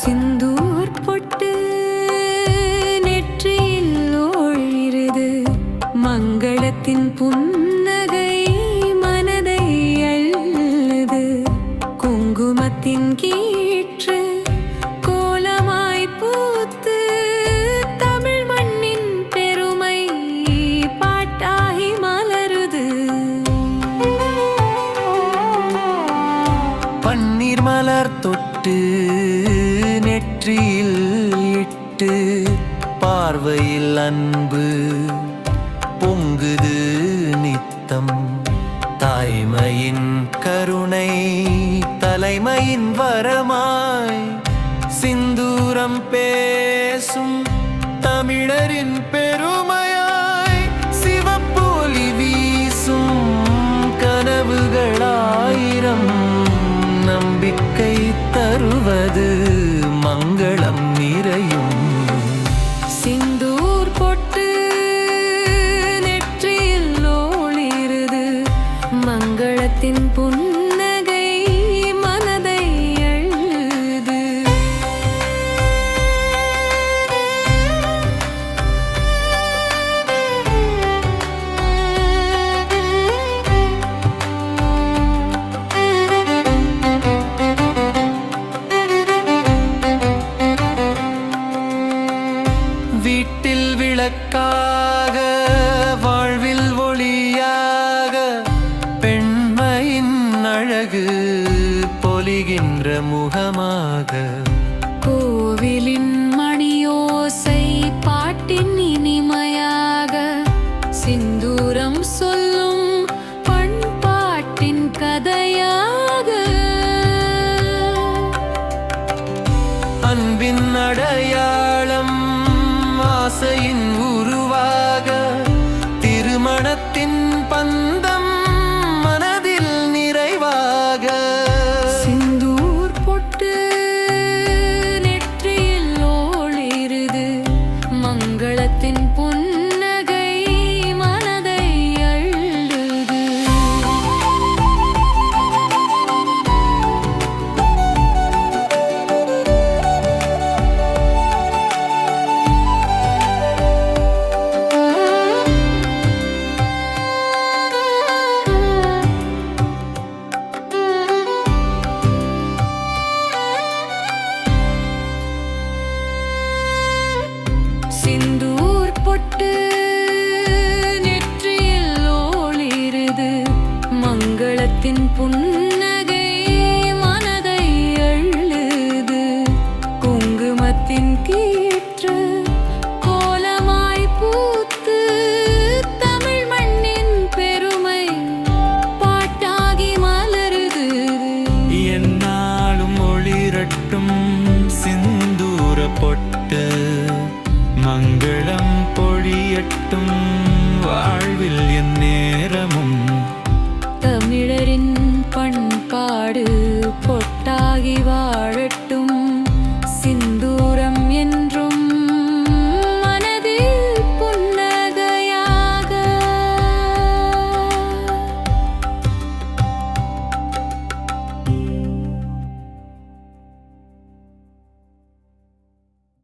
சிந்தூர் பொட்டு நெற்றியில் ஓழிருது மங்களத்தின் புன்னகை மனதை அள்ளுது. குங்குமத்தின் கீற்று கோலமாய் பூத்து தமிழ் மண்ணின் பெருமை பாட்டாகி மலருது. பன்னீர் மலர் தொட்டு நெற்றியில் இட்டு பார்வையில் அன்பு பொங்குது நித்தம். தாய்மையின் கருணை தலைமையின் வரமாய் சிந்தூரம் பேசும் தமிழரின் பெருமையாய் சிவப்போலி வீசும் கனவுகளாயிரம் நம்பிக்கை தருவது மங்களத்தின் புன்னகை அழகு பொலிகின்ற முகமாக. கோவிலின் மணியோசை பாட்டின் இனிமையாக. சிந்தூரம் சொல்லும் பண்பாட்டின் கதையாக. அன்பின் அடையாளம் ஆசையின் மங்களத்தின் புன்னகை மனதை அள்ளுது. குங்குமத்தின் கீற்று கோலமாய் பூத்து தமிழ் மண்ணின் பெருமை பாட்டாகி மலருது. என்னாலும் ஒளிரட்டும் சிந்தூர பொட்டு மங்களம் பொழியட்டும் வாழ்வில் என்னே